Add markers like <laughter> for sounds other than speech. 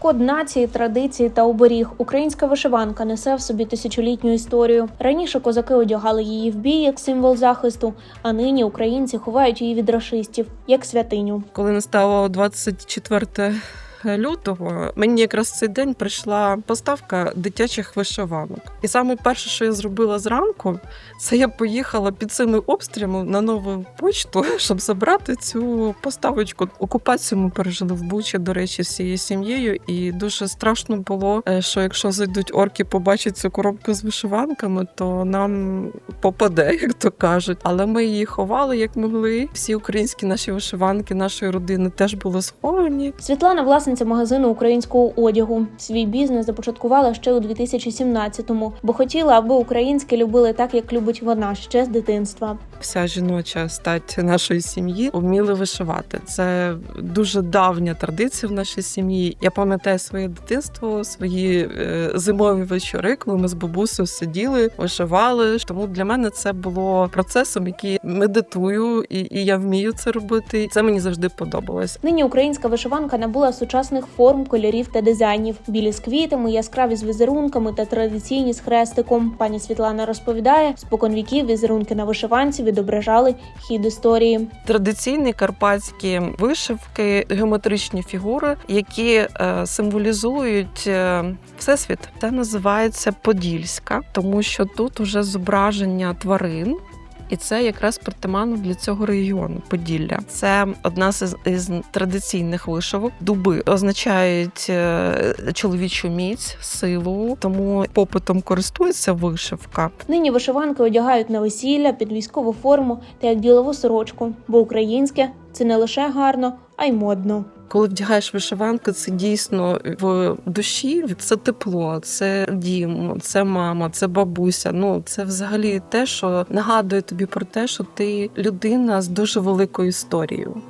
Код нації, традиції та оберіг. Українська вишиванка несе в собі тисячолітню історію. Раніше козаки одягали її в бій як символ захисту, а нині українці ховають її від рашистів як святиню. Коли настало 24 лютого, мені якраз цей день прийшла поставка дитячих вишиванок. І саме перше, що я зробила зранку, це я поїхала під цими обстрілами на нову почту, <laughs> щоб забрати цю поставочку. Окупацію ми пережили в Бучі, до речі, всією сім'єю, і дуже страшно було, е, що якщо зайдуть орки, побачать цю коробку з вишиванками, то нам попаде, <laughs> як то кажуть. Але ми її ховали як могли. Всі українські наші вишиванки нашої родини теж були сховані. Світлана власниця магазину українського одягу. Свій бізнес започаткувала ще у 2017-му, бо хотіла, аби українське любили так, як любить вона ще з дитинства. Вся жіноча стать нашої сім'ї вміли вишивати. Це дуже давня традиція в нашій сім'ї. Я пам'ятаю своє дитинство, свої е, зимові вечори, коли ми з бабусею сиділи, вишивали. Тому для мене це було процесом, який медитую, і, і я вмію це робити. Це мені завжди подобалось. Нині українська вишиванка набула сучасних форм, кольорів та дизайнів: білі з квітами, яскраві з візерунками та традиційні з хрестиком. Пані Світлана розповідає, споконвіків візерунки на вишиванці відображали хід історії. Традиційні карпатські вишивки, геометричні фігури, які е, символізують е, всесвіт. Це називається Подільська, тому що тут уже зображення тварин. І це якраз притаманно для цього регіону Поділля. Це одна з із традиційних вишивок. Дуби означають е, чоловічу міць, силу, тому попитом користується вишивка. Нині вишиванки одягають на весілля, під військову форму та як ділову сорочку, бо українське це не лише гарно, а й модно. Коли вдягаєш вишиванку, це дійсно в душі це тепло, це дім, це мама, це бабуся. Ну це взагалі те, що нагадує тобі про те, що ти людина з дуже великою історією.